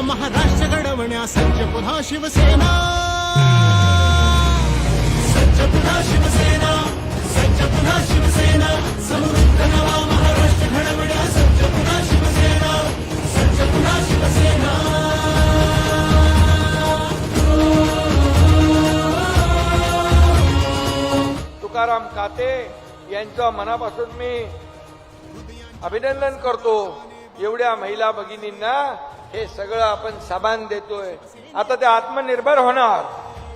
महाराष्ट्र घडवण्या सज्ज पुन्हा शिवसेना. सज्ज पुन्हा शिवसेना सज्ज पुन्हा शिवसेना समृद्ध नवा महाराष्ट्र घडवण्या सज्ज पुन्हा शिवसेना सज्ज पुन्हा शिवसेना. तुकाराम काते यांचं मनापासून मी अभिनंदन करतो एवढ्या महिला भगिनींना. हे सगळं आपण सामान देतोय. आता ते आत्मनिर्भर होणार.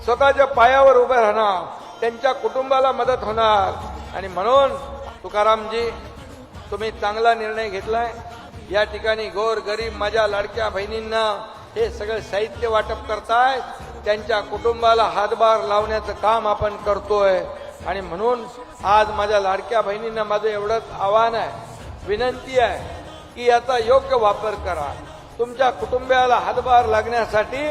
स्वतःच्या पायावर उभे राहणार त्यांच्या कुटुंबाला मदत होणार. आणि म्हणून तुकारामजी तुम्ही चांगला निर्णय घेतलाय. या ठिकाणी गोर गरीब माझ्या लाडक्या बहिणींना हे सगळं साहित्य वाटप करताय. त्यांच्या कुटुंबाला हातभार लावण्याचं काम आपण करतोय. आणि म्हणून आज माझ्या लाडक्या बहिणींना माझं एवढंच आव्हान आहे विनंती आहे की याचा योग्य वापर करा. तुमच्या कुटुंबियाला हातभार लागण्यासाठी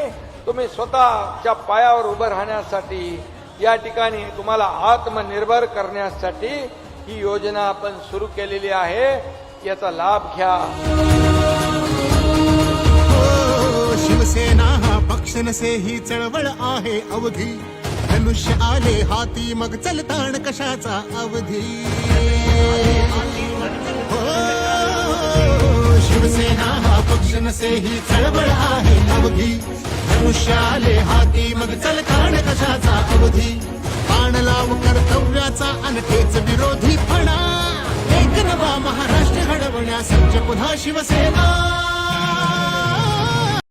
तुम्ही स्वतःच्या पायावर उभं राहण्यासाठी या ठिकाणी तुम्हाला आत्मनिर्भर करण्यासाठी ही योजना आपण सुरू केलेली आहे. याचा लाभ घ्या. शिवसेना हा पक्ष नसे ही चळवळ आहे अवधी. धनुष्य आले हाती मग चलताण कशाचा अवधी? हो, शिवसेना से ही चळवळ आहे अवधी. धनुष्याले हाती मग चलताण कशाचा अवधी. बाण लाव कर्तव्याचा अनकेच विरोधी फणा. एक नवा महाराष्ट्र घडवण्यास पुन्हा शिवसेना.